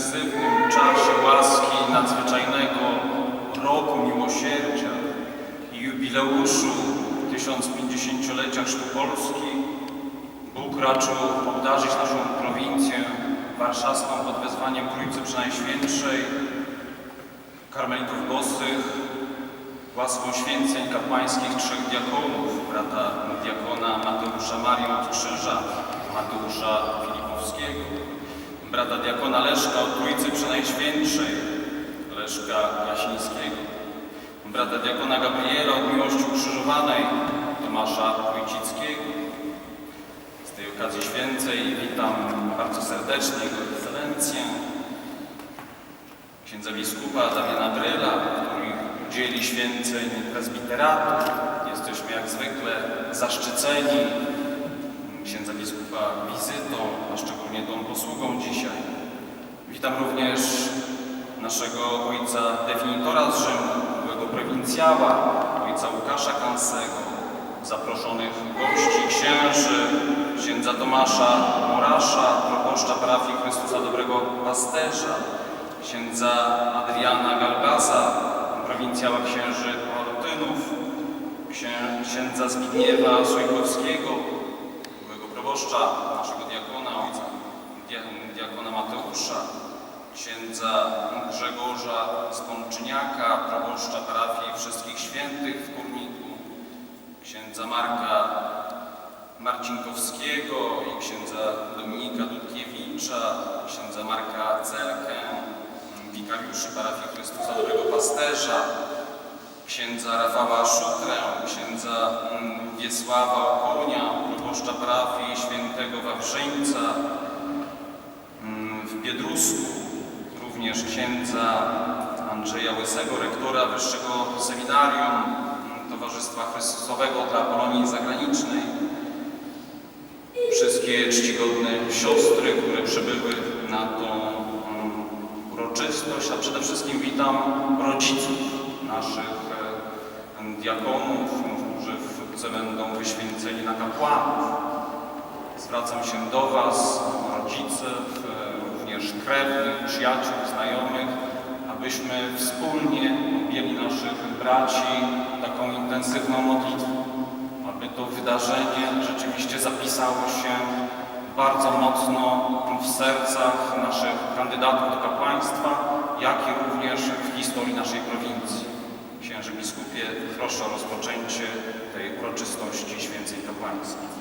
intensywnym czasie łaski nadzwyczajnego roku miłosierdzia i jubileuszu 1050-lecia Chrztu Polski, Bóg raczył obdarzyć naszą prowincję warszawską pod wezwaniem Trójcy Przenajświętszej, karmelitów bosych, łaską święceń kapłańskich trzech diakonów, brata diakona Mateusza Marii od Krzyża, Mateusza Filipowskiego, brata diakona Leszka od Trójcy Przenajświętszej, Leszka Jasińskiego, brata diakona Gabriela od Miłości Ukrzyżowanej, Tomasza Wójcickiego. Z tej okazji święcej witam bardzo serdecznie Jego Ekscelencję, księdza biskupa Damiana Bryla, który udzieli święceń prezbiteratu. Jesteśmy jak zwykle zaszczyceni księdza biskupa wizytą, a szczególnie tą posługą dzisiaj. Witam również naszego ojca definitora z Rzymu, byłego prowincjała, ojca Łukasza Kansego, zaproszonych gości, księży, księdza Tomasza Morasza, proboszcza parafii Chrystusa Dobrego Pasterza, księdza Adriana Galgaza, prowincjała księży Palotynów, księ- księdza Zbigniewa Sojkowskiego, proboszcza, naszego diakona, ojca dia- diakona Mateusza, księdza Grzegorza Spączyniaka, proboszcza parafii Wszystkich Świętych w Kurniku, księdza Marka Marcinkowskiego i księdza Dominika Dudkiewicza, księdza Marka Celkę, wikariuszy parafii Chrystusa Dobrego Pasterza, księdza Rafała Szutrę, księdza mm, Wiesława Okonia, proboszcza parafii świętego Wawrzyńca mm, w Biedrusku, również księdza Andrzeja Łysego, rektora Wyższego Seminarium Towarzystwa Chrystusowego dla Polonii Zagranicznej, wszystkie czcigodne siostry, które przybyły na tą mm, uroczystość, a przede wszystkim witam rodziców naszych e, diakonów, wkrótce będą wyświęceni na kapłanów. Zwracam się do Was, rodzice, e, również krewnych, przyjaciół, znajomych, abyśmy wspólnie objęli naszych braci taką intensywną modlitwą aby to wydarzenie rzeczywiście zapisało się bardzo mocno w sercach naszych kandydatów do kapłaństwa, jak i również w historii naszej prowincji. Księży biskupie, proszę o rozpoczęcie tej uroczystości święceń kapłańskiej.